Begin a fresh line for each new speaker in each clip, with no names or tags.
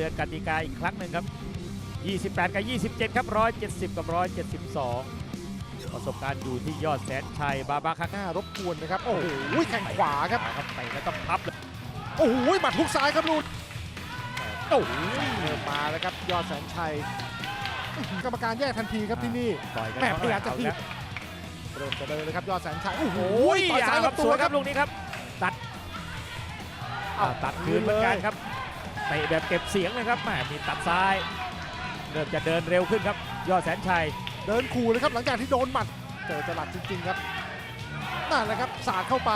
ตือนกติกาอีกครั้งหนึ่งครับ 28 กับ 27 ครับ 170 กับ 172 ประสบการณ์อยู่ที่ยอดแสนชัย บาบาคัก
หน้ารบกวนนะครับ โอ้โหแข่งขวาครับ
ครับไปแล้วต้องพับเลย
โอ้โหหมัดทุกซ้ายครับลูกโอ้โหเริ่มมาแล้วครับยอดแสนชัยอื้อหือกรรมการแยกทันทีครับที่นี่
ต่อยกัน
แม่พยายามจะ
เอ
ถีบ
แล้ว
เริ่มจะเดินเลยครับยอดแสนชัย โอ้โห
โอ้ย
ต่อยซ้าย
เอาครับ
ลำตั
ส
ว
วย
ค
ค
รั
รั
บบ
ลูกนี้ครับ ตัดอ้าวตัดคืนเหมือนกันครับ เตะแบบเก็บเสียงเลยครับแหมมีตัดซ้าย เริ่มจะเดินเร็วขึ้นครับ ยอดแสนชัย
เดินขู่เลยครับหลังจากที่โดนหมัด เจอจลัดจริง ๆ ครับนั่นแหละครับสาดเข้าไป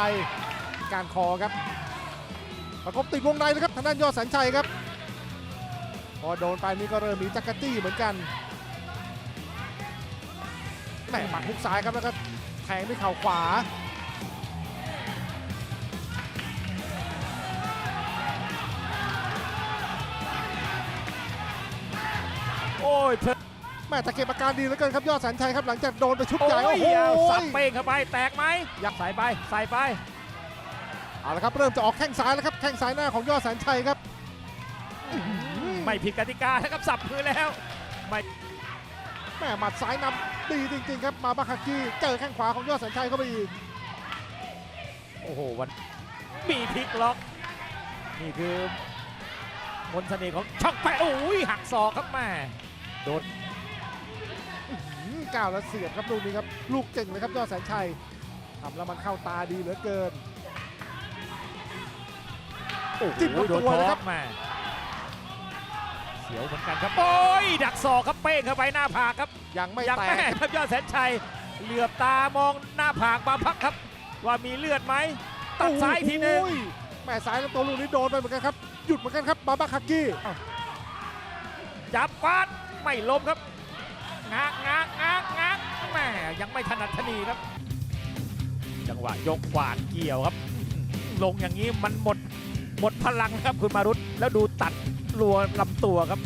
การคอครับ ประกบติดวงในเลยครับทางด้านยอดแสนชัยครับ พอโดนไปนี่ก็เริ่มมีจักรจี้เหมือนกันแหม่หมัดฮุกซ้ายครับแล้วก็แทงด้วยเข่าขวา
โอ้ยเธอ
แม่แต่เก็บอาการดีเหลือเกินครับยอดแสนชัยครับหลังจากโดนไปชุด
โอ้
ใหญ่
ย
โอ้โห
เอาสับเป้งเข้าไปแตกไหม
ยัก
ใส่ไปใส่ไป
เอาละครับเริ่มจะออกแข้งซ้ายแล้วครับแข้งซ้ายหน้าของยอดแสนชัยครับ
ไม่ผิดกติกานะครับสับคืนแล้วไม่
แม่หมัดซ้ายนำดีจริง ๆ ครับมาบาคากิเจอแข้งขวาของยอดแสนชัยเข้าไปอีก
โอ้โหวันมีพลิกล็อก นี่คือมนต์เสน่ห์ของช่องแปะโอ้ยหักศอกครับแม่ โดน
อืมก้าวแล้วเสียบครับลูกนี้ครับ ลูกเก่งเลยครับยอดแสนชัยทำแล้วมันเข้าตาดีเหลือเกิน
โอ้โห
จิ้มลำตัว
โดนท้อ
เลยครับ
งมาเสียวเหมือนกันครับ โอ้ย ดักศอกครับเป้งเข้าไปหน้าผากครับ
ยังไม่
ยัง
แต
แม่
ก
ครับยอดแสนชัย เหลือบตามองหน้าผากมาพักครับ ว่ามีเลือดไหมตัดซ้ายอีกทีหนึง
โอ้ยแม่ซ้ายลำตัวลูกนี้โดนไปเหมือนกันครับ หยุดเหมือนกันครับมาบาคากิ
จับฟาด ไม่ล้มครับงากงากงากงากแม่ยังไม่ถนัดทนีครับ จังหวะยกขวานเกี่ยวครับ ลงอย่างนี้มันหมดหมดพลังครับคุณมารุตแล้วดูตัดรัวลำตัวครับ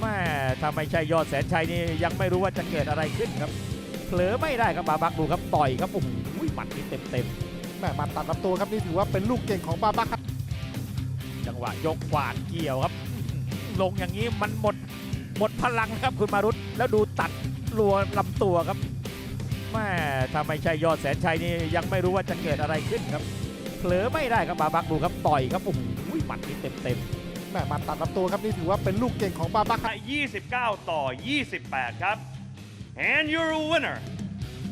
แม่ถ้าไม่ใช่ยอดแสนชัยนี่ยังไม่รู้ว่าจะเกิดอะไรขึ้นครับเผลอไม่ได้ครับบาบักดูครับต่อยครับโอ้โหหมัดนี่เต็มเต็ม
แม่หมัดตัดลำตัวครับนี่ถือว่าเป็นลูกเก่งของบาบาคา
ๆจังหวะยกขวานเกี่ยวครับ ลงอย่างนี้มันหมด หมดพลังครับคุณมารุตแล้วดูตัดรัวลำตัวครับแม่ถ้าไม่ใช่ยอดแสนชัยนี่ยังไม่รู้ว่าจะเกิดอะไรขึ้นครับเผลอไม่ได้ครับบาบักดูครับต่อยครับโอ้โหหมัดนี่เต็มเต็มๆ
แม่หมัดตัดลำตัวครับนี่ถือว่าเป็นลูกเก่งของบาบาคา
29 ต่อ 28 ครับ and you're a winner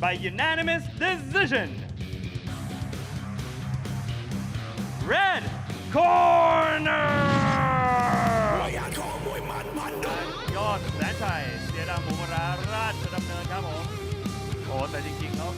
by unanimous decision red corner โอ้แต่จริงๆเนาะ